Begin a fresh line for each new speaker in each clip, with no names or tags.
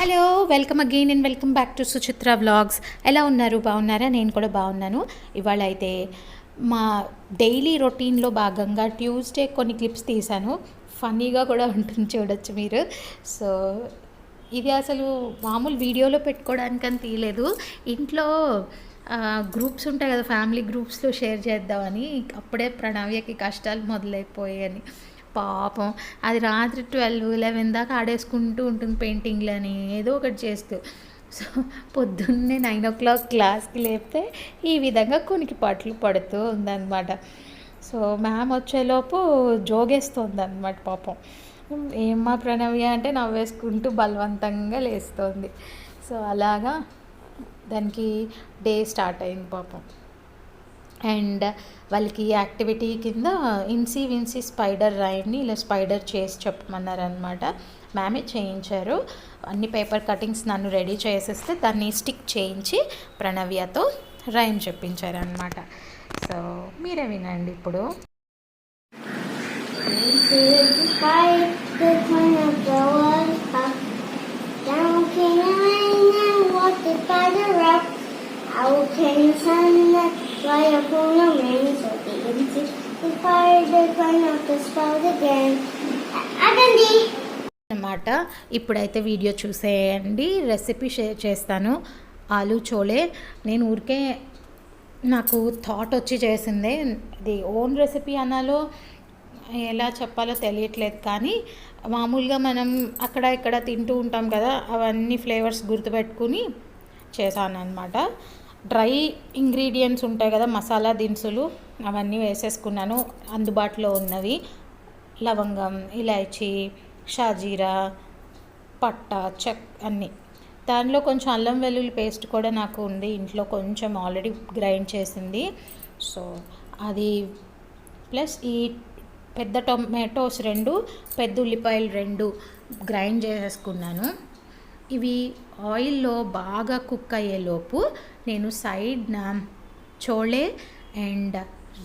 Hello welcome again and welcome back to Suchitra vlogs ఎలా ఉన్నారు? బాగున్నారా? నేను కూడా బాగున్నాను. ఇవాళ అయితే మా డైలీ రొటీన్లో భాగంగా ట్యూస్డే కొన్ని క్లిప్స్ తీశాను. ఫన్నీగా కూడా ఉంటుంది చూడొచ్చు మీరు. సో ఇది అసలు మామూలు వీడియోలో పెట్టుకోవడానికని తీయలేదు. ఇంట్లో గ్రూప్స్ ఉంటాయి కదా ఫ్యామిలీ గ్రూప్స్లో షేర్ చేద్దామని అప్పుడే ప్రణవ్యకి కష్టాలు మొదలైపోయాయని. పాపం. అది రాత్రి ట్వెల్వ్ లెవెన్ దాకా ఆడేసుకుంటూ ఉంటుంది పెయింటింగ్లని ఏదో ఒకటి చేస్తూ. సో పొద్దున్నే నైన్ ఓ క్లాక్ క్లాస్కి లేపితే ఈ విధంగా కునికి పట్లు పడుతూ ఉందన్నమాట. సో మ్యామ్ వచ్చేలోపు జోగేస్తుంది అనమాట పాపం ఏమ్మా ప్రణవ్య అంటే నవ్వేసుకుంటూ బలవంతంగా లేస్తుంది. సో అలాగా దానికి డే స్టార్ట్ అయింది పాపం. అండ్ వాళ్ళకి యాక్టివిటీ కింద ఇన్సీ విన్సీ స్పైడర్ రైడ్ని ఇలా స్పైడర్ చేసి చెప్పమన్నారు అనమాట మ్యామే చేయించారు. అన్ని పేపర్ కటింగ్స్ నన్ను రెడీ చేసేస్తే దాన్ని స్టిక్ చేయించి ప్రణవ్యతో రైమ్ చెప్పించారు అనమాట సో మీరే వినండి ఇప్పుడు.
Despite the kind of the fly upon the rain, the insect the kind of the spout again. Agandi!
అనమాట ఇప్పుడైతే వీడియో చూసేయండి. రెసిపీ షేర్ చేస్తాను. ఆలు చోలే. నేను ఊరికే నాకు థాట్ వచ్చి చేసిందే. ఇది ఓన్ రెసిపీ అనాలో ఎలా చెప్పాలో తెలియట్లేదు కానీ మామూలుగా మనం అక్కడ ఇక్కడ తింటూ ఉంటాం కదా అవన్నీ ఫ్లేవర్స్ గుర్తుపెట్టుకుని చేశాను అనమాట డ్రై ఇంగ్రీడియంట్స్ ఉంటాయి కదా మసాలా దినుసులు అవన్నీ వేసేసుకున్నాను. అందుబాటులో ఉన్నవి లవంగం ఇలాచీ షాజీరా పట్ట చెక్ అన్నీ. దానిలో కొంచెం అల్లం వెల్లుల్లి పేస్ట్ కూడా నాకు ఉంది. ఇంట్లో కొంచెం ఆల్రెడీ గ్రైండ్ చేసింది. సో అది ప్లస్ ఈ పెద్ద టొమాటోస్ రెండు పెద్ద ఉల్లిపాయలు రెండు గ్రైండ్ చేసేసుకున్నాను. ఇవి ఆయిల్లో బాగా కుక్ అయ్యేలోపు నేను సైడ్న చోళే అండ్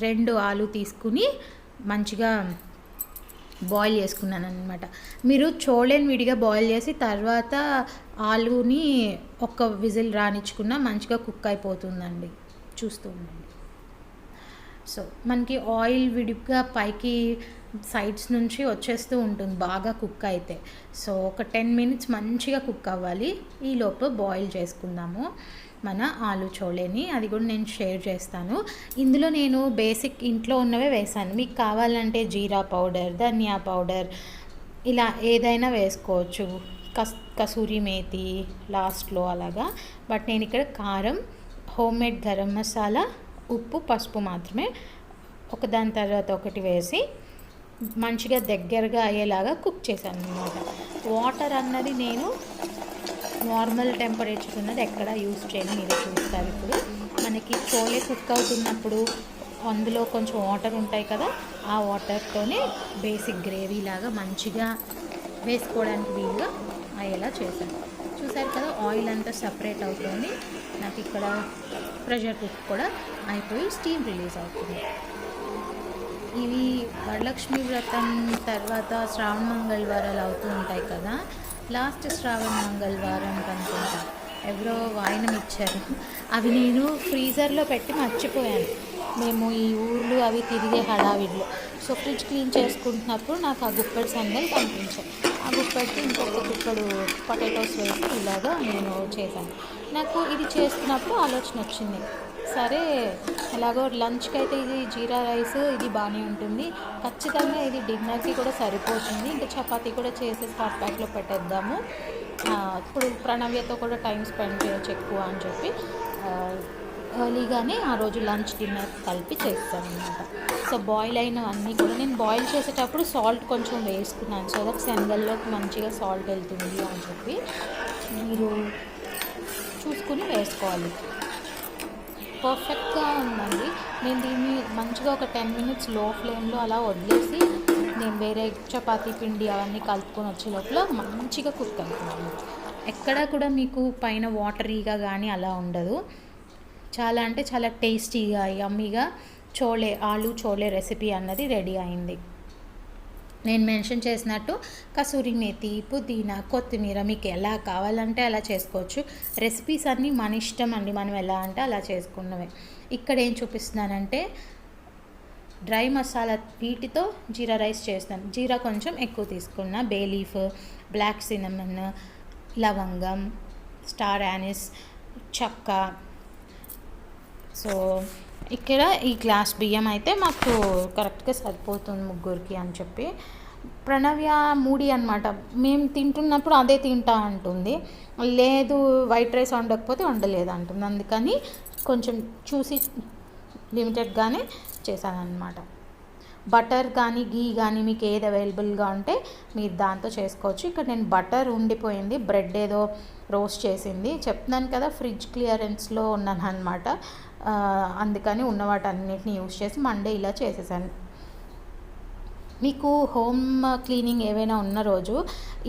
రెండు ఆలు తీసుకుని మంచిగా బాయిల్ చేసుకున్నాను అనమాట మీరు చోళేని విడిగా బాయిల్ చేసి తర్వాత ఆలుని ఒక్క విజిల్ రానిచ్చుకున్న మంచిగా కుక్ అయిపోతుందండి. చూస్తూ ఉండండి. సో మనకి ఆయిల్ విడిగా పైకి సైడ్స్ నుంచి వచ్చేస్తూ ఉంటుంది బాగా కుక్ అయితే. సో ఒక టెన్ మినిట్స్ మంచిగా కుక్ అవ్వాలి. ఈ బాయిల్ చేసుకుందాము మన ఆలు చోళేని. అది కూడా నేను షేర్ చేస్తాను. ఇందులో నేను బేసిక్ ఇంట్లో ఉన్నవే వేసాను. మీకు కావాలంటే జీరా పౌడర్ ధనియా పౌడర్ ఇలా ఏదైనా వేసుకోవచ్చు. కస్ కసూరి మేతి లాస్ట్లో అలాగా. బట్ నేను ఇక్కడ కారం హోమ్ మేడ్ గరం మసాలా ఉప్పు పసుపు మాత్రమే. ఒకదాని తర్వాత ఒకటి వేసి మంచిగా దగ్గరగా అయ్యేలాగా కుక్ చేశాను అనమాట వాటర్ అన్నది నేను నార్మల్ టెంపరేచర్ ఉన్నది ఎక్కడ యూస్ చేయను మీరు చూస్తారు ఇప్పుడు. మనకి చోలే కుక్ అవుతున్నప్పుడు అందులో కొంచెం వాటర్ ఉంటాయి కదా ఆ వాటర్తోనే బేసిక్ గ్రేవీ లాగా మంచిగా వేసుకోవడానికి వీలుగా అయ్యేలా చేశాను. చూసారు కదా ఆయిల్ అంతా సపరేట్ అవుతుంది. నాకు ఇక్కడ ప్రెషర్ కుక్ కూడా అయిపోయి స్టీమ్ రిలీజ్ అవుతుంది. ఇవి వరలక్ష్మి వ్రతం తర్వాత శ్రావణ మంగళవారాలు అవుతూ ఉంటాయి కదా. లాస్ట్ శ్రావణ మంగళవారం అనుకుంటా. ఎవరో వాయినం ఇచ్చారు. అవి నేను ఫ్రీజర్లో పెట్టి మర్చిపోయాను. మేము ఈ ఊర్లు అవి తిరిగే హడావిడ్లు. సో ఫ్రిడ్జ్ క్లీన్ చేసుకుంటున్నప్పుడు నాకు ఆ గుప్పెడు సందలు కనిపించాయి. ఆ గుప్పెడికి ఇంకొక గుప్పెడు పొటాటోస్ వేసి ఇలాగా నేను చేశాను. నాకు ఇది చేస్తున్నప్పుడు ఆలోచన వచ్చింది. సరే ఎలాగో లంచ్కి అయితే ఇది జీరా రైస్ ఇది బాగానే ఉంటుంది. ఖచ్చితంగా ఇది డిన్నర్కి కూడా సరిపోతుంది. ఇంకా చపాతీ కూడా చేసేసి హాట్ ప్యాక్లో పెట్టేద్దాము. ఇప్పుడు ప్రణవ్యతో కూడా టైం స్పెండ్ చేయొచ్చు ఎక్కువ అని చెప్పి. ఎర్లీగానే ఆ రోజు లంచ్ డిన్నర్ కలిపి చేస్తాను అనమాట సో బాయిల్ అయినవన్నీ కూడా నేను బాయిల్ చేసేటప్పుడు సాల్ట్ కొంచెం వేసుకున్నాను. సో దట్ శనగల్లోకి మంచిగా సాల్ట్ వెళ్తుంది అని చెప్పి మీరు చూసుకుని వేసుకోవాలి. పర్ఫెక్ట్గా ఉందండి. నేను దీన్ని మంచిగా ఒక టెన్ మినిట్స్లో ఫ్లేమ్లో అలా వదిలేసి నేను వేరే చపాతీ పిండి అవన్నీ కలుపుకొని వచ్చే లోపల మంచిగా కుక్ అవుతున్నాను ఎక్కడా కూడా మీకు పైన వాటరీగా కానీ అలా ఉండదు. చాలా అంటే చాలా టేస్టీగా యమ్మీగా చోలే ఆలు చోలే రెసిపీ అన్నది రెడీ అయింది. నేను మెన్షన్ చేసినట్టు కసూరి మేతి పుదీనా కొత్తిమీర మీకు ఎలా కావాలంటే అలా చేసుకోవచ్చు. రెసిపీస్ అన్నీ మన ఇష్టం అండి. మనం ఎలా అంటే అలా చేసుకున్నవే. ఇక్కడ ఏం చూపిస్తున్నానంటే డ్రై మసాలా వీటితో జీరా రైస్ చేస్తాను. జీరా కొంచెం ఎక్కువ తీసుకున్న. బే లీఫ్ బ్లాక్ సినమన్ లవంగం స్టార్ యానిస్ చక్క సో ఇక్కడ ఈ గ్లాస్ బియ్యం అయితే మాకు కరెక్ట్గా సరిపోతుంది ముగ్గురికి అని చెప్పి. ప్రణవ్య మూడి అనమాట మేము తింటున్నప్పుడు అదే తింటా అంటుంది. లేదు వైట్ రైస్ వండకపోతే వండలేదు అంటుంది. అందుకని కొంచెం చూసి లిమిటెడ్గానే చేశానన్నమాట. బటర్ కానీ గీ కానీ మీకు ఏది అవైలబుల్గా ఉంటే మీరు దాంతో చేసుకోవచ్చు. ఇక్కడ నేను బటర్ ఉండిపోయింది బ్రెడ్ ఏదో రోస్ట్ చేసింది. చెప్తున్నాను కదా ఫ్రిడ్జ్ క్లియరెన్స్లో ఉన్నాను అనమాట అందుకని ఉన్న వాటన్నిటిని యూజ్ చేసి మండే ఇలా చేసేసాను. మీకు హోమ్ క్లీనింగ్ ఏవైనా ఉన్న రోజు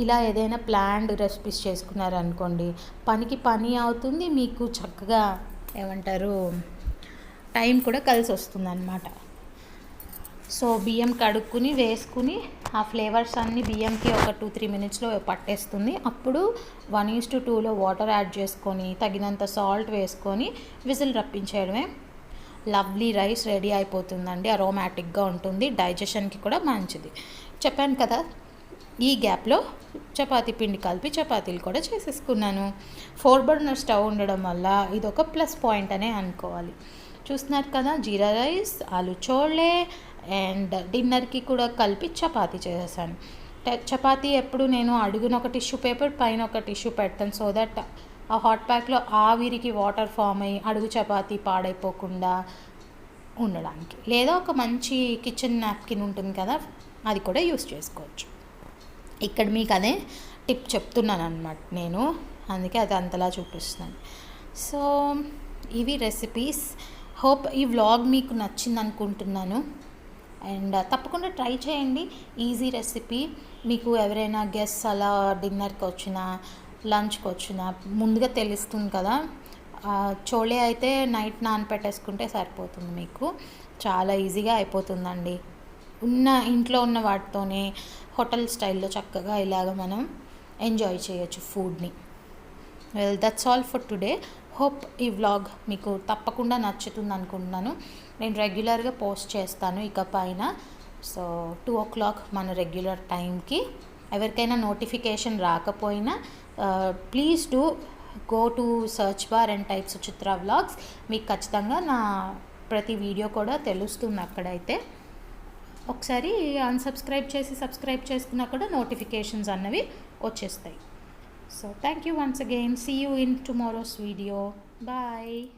ఇలా ఏదైనా ప్లాన్డ్ రెసిపీస్ చేసుకున్నారనుకోండి పనికి పని అవుతుంది మీకు చక్కగా ఏమంటారు టైం కూడా కలిసి వస్తుంది అనమాట సో బియ్యం కడుక్కుని వేసుకుని ఆ ఫ్లేవర్స్ అన్నీ బియ్యంకి ఒక టూ త్రీ మినిట్స్లో పట్టేస్తుంది. అప్పుడు వన్ ఈస్ టు టూలో వాటర్ యాడ్ చేసుకొని తగినంత సాల్ట్ వేసుకొని విజిల్ రప్పించేయడమే. లవ్లీ రైస్ రెడీ అయిపోతుందండి అరోమాటిక్గా ఉంటుంది డైజెషన్కి కూడా మంచిది. చెప్పాను కదా ఈ గ్యాప్లో చపాతి పిండి కలిపి చపాతీలు కూడా చేసేసుకున్నాను. ఫోర్ బర్నర్ స్టవ్ ఉండడం వల్ల ఇది ఒక ప్లస్ పాయింట్ అనే అనుకోవాలి. చూస్తున్నారు కదా జీరా రైస్ ఆలు చోళ్ళే అండ్ డిన్నర్కి కూడా కలిపి చపాతీ చేసేసాను. ట- చపాతీ ఎప్పుడు నేను అడుగున ఒక టిష్యూ పేపర్ పైన ఒక టిష్యూ పెడతాను. సో దట్ ఆ హాట్ ప్యాక్లో ఆవిరికి వాటర్ ఫామ్ అయ్యి అడుగు చపాతీ పాడైపోకుండా ఉండడానికి. లేదా ఒక మంచి కిచెన్ నాప్కిన్ ఉంటుంది కదా అది కూడా యూస్ చేసుకోవచ్చు. ఇక్కడ మీకు అదే టిప్ చెప్తున్నాను అనమాట నేను. అందుకే అది అంతలా చూపిస్తున్నాను. సో ఇవి రెసిపీస్ హోప్ ఈ వ్లాగ్ మీకు నచ్చింది అనుకుంటున్నాను అండ్ uh, తప్పకుండా ట్రై చేయండి. Easy recipe. మీకు ఎవరైనా గెస్ట్ అలా డిన్నర్కి వచ్చినా లంచ్కి వచ్చినా ముందుగా తెలుస్తుంది కదా. చోళే అయితే నైట్ నానపెట్టేసుకుంటే సరిపోతుంది మీకు. చాలా ఈజీగా అయిపోతుందండి. ఉన్న ఇంట్లో ఉన్న వాటితోనే హోటల్ స్టైల్లో చక్కగా ఇలాగ మనం ఎంజాయ్ చేయొచ్చు ఫుడ్ని well that's all for today hope ఈ వ్లాగ్ మీకు తప్పకుండా నచ్చుతుంది అనుకుంటున్నాను నేను రెగ్యులర్గా పోస్ట్ చేస్తాను ఇక పైన. సో టూ ఓ క్లాక్ మన రెగ్యులర్ టైంకి. ఎవరికైనా నోటిఫికేషన్ రాకపోయినా please do go to search bar and types Chitra vlogs. మీకు ఖచ్చితంగా నా ప్రతి వీడియో కూడా తెలుస్తుంది అక్కడైతే. ఒకసారి అన్సబ్స్క్రైబ్ చేసి సబ్స్క్రైబ్ చేసుకున్నా కూడా నోటిఫికేషన్స్ అన్నవి వచ్చేస్తాయి. so thank you once again. See you in tomorrow's video. Bye.